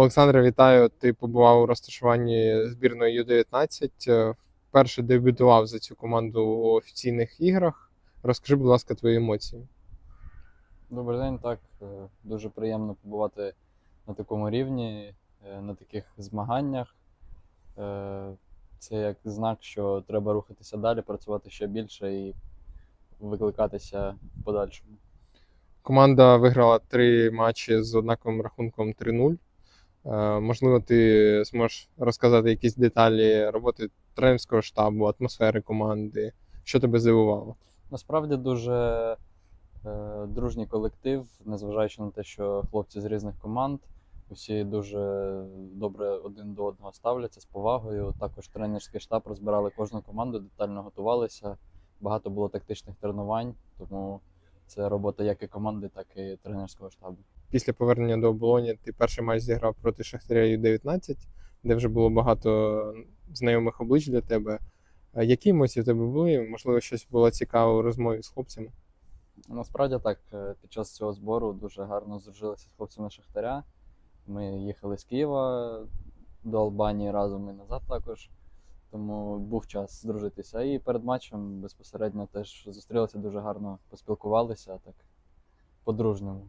Олександре, вітаю. Ти побував у розташуванні збірної Ю-19. Е, Вперше дебютував за цю команду у офіційних іграх. Розкажи, будь ласка, твої емоції. Добрий день, так. е, Дуже приємно побувати на такому рівні, е, на таких змаганнях. Це як знак, що треба рухатися далі, працювати ще більше і викликатися в подальшому. Команда виграла три матчі з однаковим рахунком 3-0. Е, Можливо, ти зможеш розказати якісь деталі роботи тренерського штабу, атмосфери команди, що тебе здивувало? Насправді дуже е, дружній колектив, незважаючи на те, що хлопці з різних команд, усі дуже добре один до одного ставляться з повагою. Також тренерський штаб розбирали кожну команду, детально готувалися. Багато було тактичних тренувань, тому це робота як і команди, так і тренерського штабу. Після повернення до оболоні ти перший матч зіграв проти Шахтаря Ю-19, де вже було багато знайомих облич для тебе. Е, Які емоції в тебе були? Можливо, щось було цікаве у розмові з хлопцями? Насправді так, е, під час цього збору дуже гарно здружилися з хлопцями Шахтаря. Ми їхали з Києва до Албанії разом і назад також. Тому був час здружитися. І перед матчем безпосередньо теж зустрілися дуже гарно, поспілкувалися так по-дружньому.